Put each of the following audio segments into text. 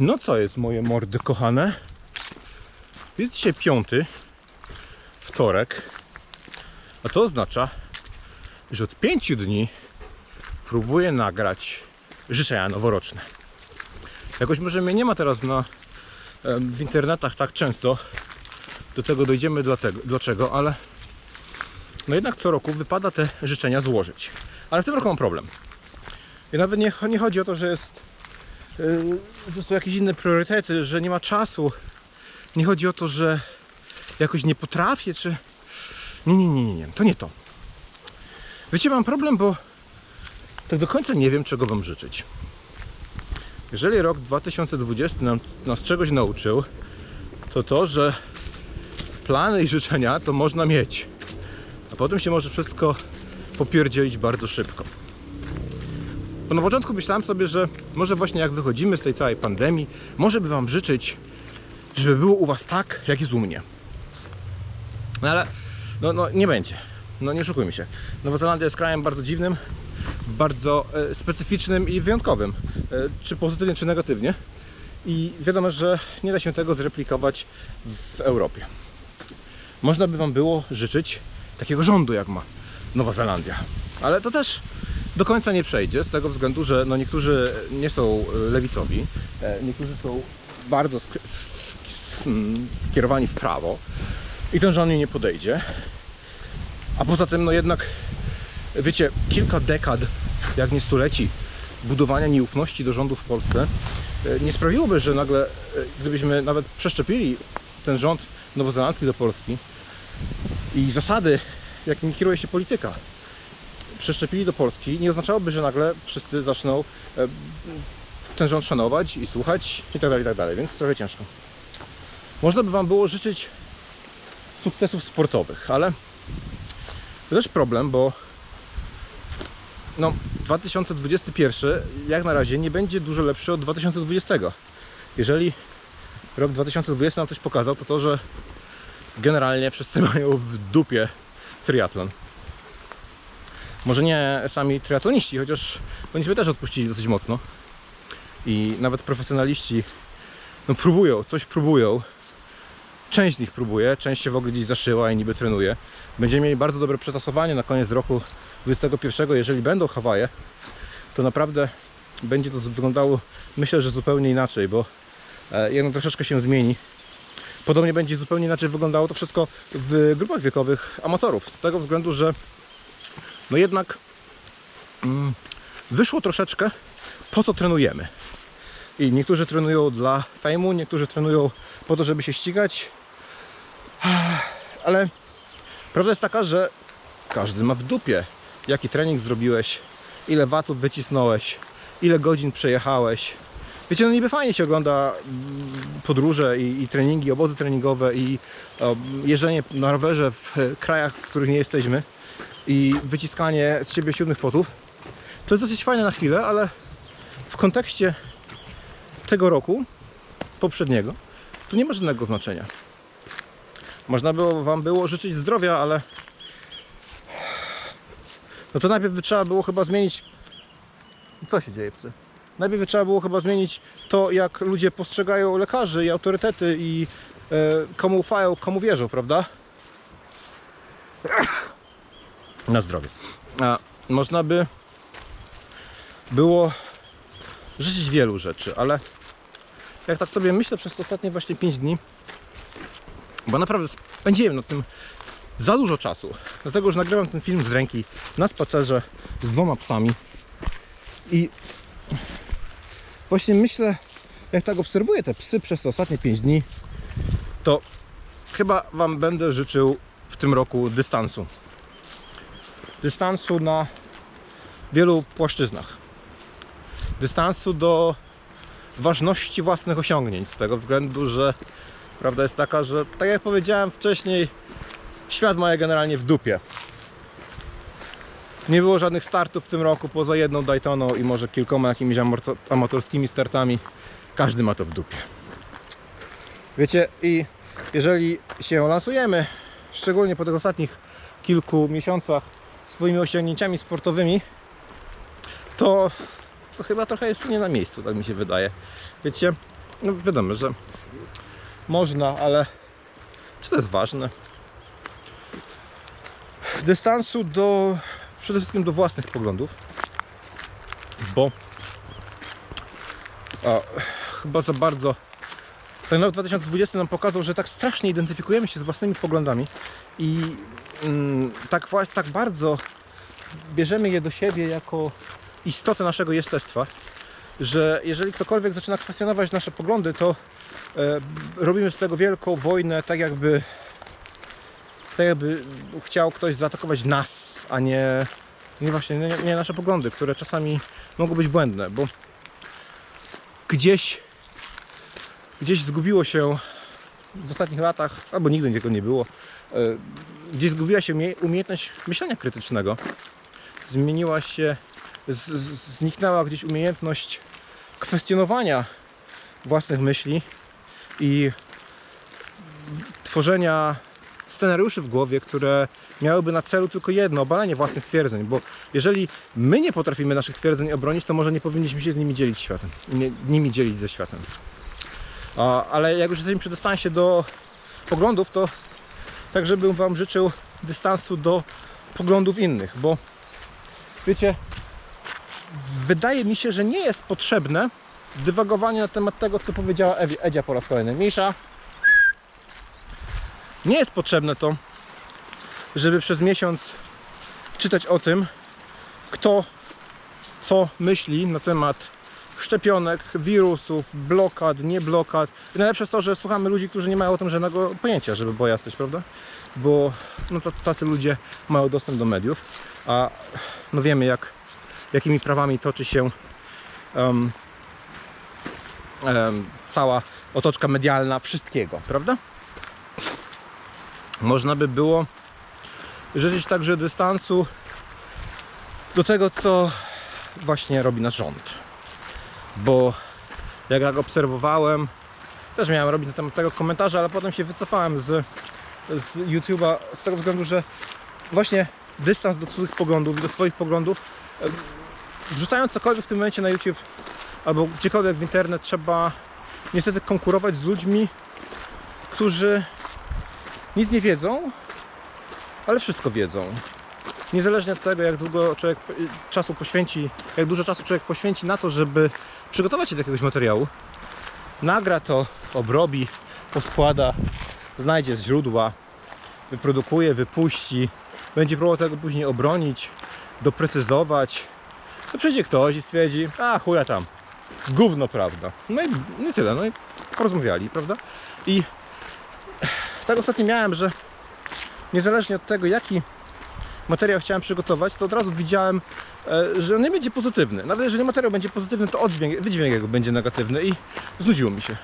No co jest moje mordy kochane? Jest dzisiaj piąty, wtorek, a to oznacza, że od pięciu dni próbuję nagrać życzenia noworoczne. Jakoś może mnie nie ma teraz na, w internetach tak często, do tego dojdziemy dlatego, dlaczego, ale no jednak co roku wypada te życzenia złożyć. Ale w tym roku mam problem. I nawet nie, nie chodzi o to, że jest yy, że są jakieś inne priorytety, że nie ma czasu. Nie chodzi o to, że jakoś nie potrafię, czy... Nie, nie, nie, nie, nie. To nie to. Wiecie, mam problem, bo tak do końca nie wiem, czego Wam życzyć. Jeżeli rok 2020 nam, nas czegoś nauczył, to to, że plany i życzenia to można mieć. A potem się może wszystko popierdzielić bardzo szybko. Bo na początku myślałem sobie, że może właśnie jak wychodzimy z tej całej pandemii, może by Wam życzyć, żeby było u Was tak, jak jest u mnie. No ale no, no nie będzie. No nie oszukujmy się. Nowa Zelandia jest krajem bardzo dziwnym, bardzo e, specyficznym i wyjątkowym. E, czy pozytywnie, czy negatywnie. I wiadomo, że nie da się tego zreplikować w Europie. Można by Wam było życzyć takiego rządu, jak ma Nowa Zelandia. Ale to też do końca nie przejdzie, z tego względu, że no niektórzy nie są e, lewicowi, e, niektórzy są bardzo sk- sk- s- mm, skierowani w prawo i ten rząd nie podejdzie. A poza tym, no jednak, wiecie, kilka dekad, jak nie stuleci budowania nieufności do rządu w Polsce e, nie sprawiłoby, że nagle, gdybyśmy nawet przeszczepili ten rząd nowozelandzki do Polski i zasady, jakimi kieruje się polityka, przeszczepili do Polski, nie oznaczałoby, że nagle wszyscy zaczną e, ten rząd szanować i słuchać i tak dalej, i tak dalej, więc trochę ciężko. Można by Wam było życzyć sukcesów sportowych, ale to też problem, bo no, 2021 jak na razie nie będzie dużo lepszy od 2020. Jeżeli rok 2020 nam coś pokazał, to to, że generalnie wszyscy mają w dupie triatlon. Może nie sami triatloniści, chociaż oni sobie też odpuścili dosyć mocno. I nawet profesjonaliści no, próbują, coś próbują. Część z nich próbuje, część się w ogóle gdzieś zaszyła i niby trenuje. Będziemy mieli bardzo dobre przetasowanie na koniec roku 2021. Jeżeli będą Hawaje, to naprawdę będzie to wyglądało myślę, że zupełnie inaczej, bo e, jednak troszeczkę się zmieni. Podobnie będzie zupełnie inaczej wyglądało to wszystko w grupach wiekowych amatorów. Z tego względu, że no jednak mm, wyszło troszeczkę po co trenujemy. I niektórzy trenują dla fejmu, niektórzy trenują po to, żeby się ścigać. Ale prawda jest taka, że każdy ma w dupie, jaki trening zrobiłeś, ile watów wycisnąłeś, ile godzin przejechałeś. Wiecie, no niby fajnie się ogląda mm, podróże i, i treningi, obozy treningowe i o, jeżdżenie na rowerze w e, krajach, w których nie jesteśmy i wyciskanie z siebie siódmych potów. To jest dosyć fajne na chwilę, ale w kontekście tego roku, poprzedniego, tu nie ma żadnego znaczenia. Można było Wam było życzyć zdrowia, ale no to najpierw by trzeba było chyba zmienić co się dzieje psy? Najpierw by trzeba było chyba zmienić to, jak ludzie postrzegają lekarzy i autorytety i e, komu ufają, komu wierzą, prawda? Na zdrowie. A można by było życzyć wielu rzeczy, ale jak tak sobie myślę przez ostatnie właśnie 5 dni, bo naprawdę spędziłem na tym za dużo czasu. Dlatego, że nagrywam ten film z ręki na spacerze z dwoma psami. I właśnie myślę, jak tak obserwuję te psy przez te ostatnie 5 dni, to chyba Wam będę życzył w tym roku dystansu. Dystansu na wielu płaszczyznach. Dystansu do ważności własnych osiągnięć, z tego względu, że prawda jest taka, że tak jak powiedziałem wcześniej, świat ma je generalnie w dupie. Nie było żadnych startów w tym roku poza jedną Daytoną i może kilkoma jakimiś amatorskimi startami. Każdy ma to w dupie. Wiecie, i jeżeli się lansujemy, szczególnie po tych ostatnich kilku miesiącach swoimi osiągnięciami sportowymi, to, to chyba trochę jest nie na miejscu, tak mi się wydaje. Wiecie, no wiadomo, że można, ale czy to jest ważne? Dystansu do przede wszystkim do własnych poglądów, bo chyba za bardzo ten rok 2020 nam pokazał, że tak strasznie identyfikujemy się z własnymi poglądami i mm, tak, tak bardzo bierzemy je do siebie jako istotę naszego jestestwa, że jeżeli ktokolwiek zaczyna kwestionować nasze poglądy, to e, robimy z tego wielką wojnę, tak jakby tak jakby chciał ktoś zaatakować nas, a nie, nie właśnie nie, nie nasze poglądy, które czasami mogą być błędne, bo gdzieś gdzieś zgubiło się w ostatnich latach, albo nigdy tego nie było, e, gdzieś zgubiła się umie- umiejętność myślenia krytycznego. Zmieniła się, z, z, zniknęła gdzieś umiejętność kwestionowania własnych myśli i tworzenia scenariuszy w głowie, które miałyby na celu tylko jedno, obalenie własnych twierdzeń, bo jeżeli my nie potrafimy naszych twierdzeń obronić, to może nie powinniśmy się z nimi dzielić światem, nie, nimi dzielić ze światem. Ale jak już jesteśmy przedostanie się do poglądów, to także bym Wam życzył dystansu do poglądów innych, bo wiecie, wydaje mi się, że nie jest potrzebne dywagowanie na temat tego, co powiedziała Edzia po raz kolejny. Misza, nie jest potrzebne to, żeby przez miesiąc czytać o tym, kto co myśli na temat szczepionek, wirusów, blokad, nie blokad. I najlepsze jest to, że słuchamy ludzi, którzy nie mają o tym żadnego pojęcia, żeby było jasność, prawda? Bo no, tacy ludzie mają dostęp do mediów, a no wiemy jak, jakimi prawami toczy się em, em, cała otoczka medialna wszystkiego, prawda? Można by było życzyć także dystansu do tego, co właśnie robi nasz rząd. Bo jak jak obserwowałem, też miałem robić na temat tego komentarze, ale potem się wycofałem z, z YouTube'a z tego względu, że właśnie dystans do cudzych poglądów i do swoich poglądów wrzucając cokolwiek w tym momencie na YouTube albo gdziekolwiek w internet trzeba niestety konkurować z ludźmi, którzy nic nie wiedzą, ale wszystko wiedzą. Niezależnie od tego, jak długo człowiek czasu poświęci, jak dużo czasu człowiek poświęci na to, żeby przygotować się do jakiegoś materiału, nagra to, obrobi, poskłada, znajdzie źródła, wyprodukuje, wypuści, będzie próbował tego później obronić, doprecyzować, to przyjdzie ktoś i stwierdzi, a chuja tam, gówno prawda. No i, no i tyle, no i porozmawiali, prawda? I tak ostatnio miałem, że niezależnie od tego, jaki materiał chciałem przygotować, to od razu widziałem, e, że on nie będzie pozytywny. Nawet jeżeli materiał będzie pozytywny, to oddźwięk, wydźwięk jego będzie negatywny i znudziło mi się.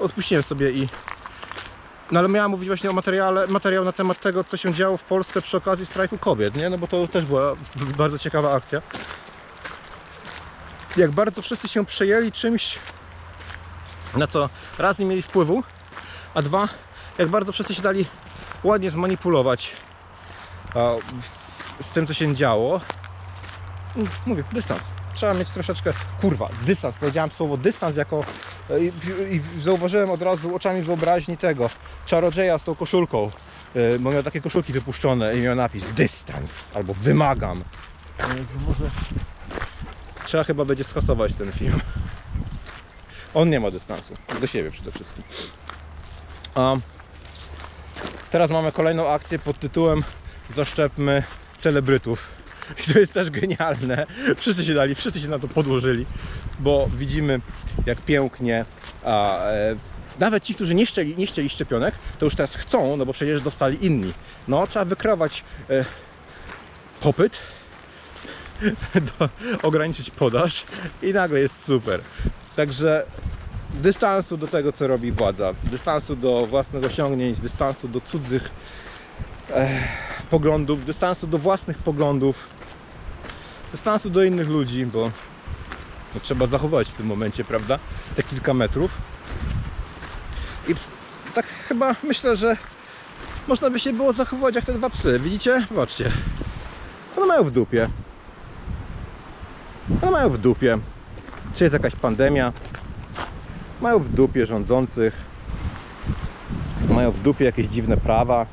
Odpuściłem sobie i... No ale miałem mówić właśnie o materiale, materiał na temat tego, co się działo w Polsce przy okazji strajku kobiet, nie? No bo to też była bardzo ciekawa akcja. Jak bardzo wszyscy się przejęli czymś, na co raz nie mieli wpływu, a dwa, jak bardzo wszyscy się dali ładnie zmanipulować z tym, co się działo. Mm, Mówię, dystans. Trzeba mieć troszeczkę, kurwa, dystans. Powiedziałem słowo dystans jako e, i, i zauważyłem od razu oczami wyobraźni tego czarodzieja z tą koszulką. e, Bo miał takie koszulki wypuszczone i miał napis dystans albo wymagam. Więc Może trzeba chyba będzie skasować ten film. On nie ma dystansu. Do siebie przede wszystkim. Teraz mamy kolejną akcję pod tytułem Zaszczepmy celebrytów. I to jest też genialne. Wszyscy się dali, wszyscy się na to podłożyli, bo widzimy jak pięknie a, e, nawet ci, którzy nie chcieli, nie chcieli szczepionek, to już teraz chcą, no bo przecież dostali inni. No, trzeba wykreować e, popyt, do, ograniczyć podaż i nagle jest super. Także dystansu do tego, co robi władza, dystansu do własnych osiągnięć, dystansu do cudzych e, poglądów, dystansu do własnych poglądów, dystansu do innych ludzi, bo no, trzeba zachować w tym momencie, prawda, te kilka metrów. I tak chyba myślę, że można by się było zachować jak te dwa psy. Widzicie? Zobaczcie. One mają w dupie. One mają w dupie. Czy jest jakaś pandemia? mają w dupie rządzących, mają w dupie jakieś dziwne prawa.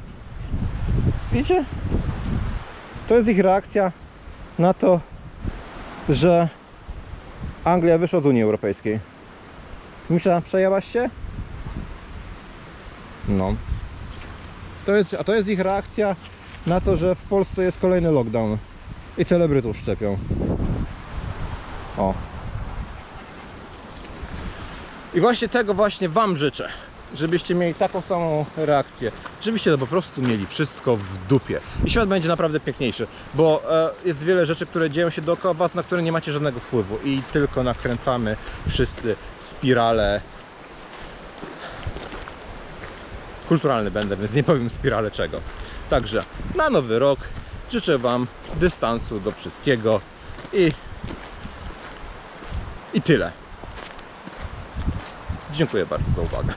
Widzicie? To jest ich reakcja na to, że Anglia wyszła z Unii Europejskiej. Misza, przejęłaś się? No. To jest, a to jest ich reakcja na to, że w Polsce jest kolejny lockdown i celebrytów szczepią. O. I właśnie tego właśnie Wam życzę. Żebyście mieli taką samą reakcję. Żebyście to po prostu mieli wszystko w dupie. I świat będzie naprawdę piękniejszy. Bo e, jest wiele rzeczy, które dzieją się dookoła Was, na które nie macie żadnego wpływu. I tylko nakręcamy wszyscy spirale kulturalny będę, więc nie powiem spirale czego. Także na nowy rok życzę Wam dystansu do wszystkiego i, i tyle. Dziękuję bardzo za uwagę.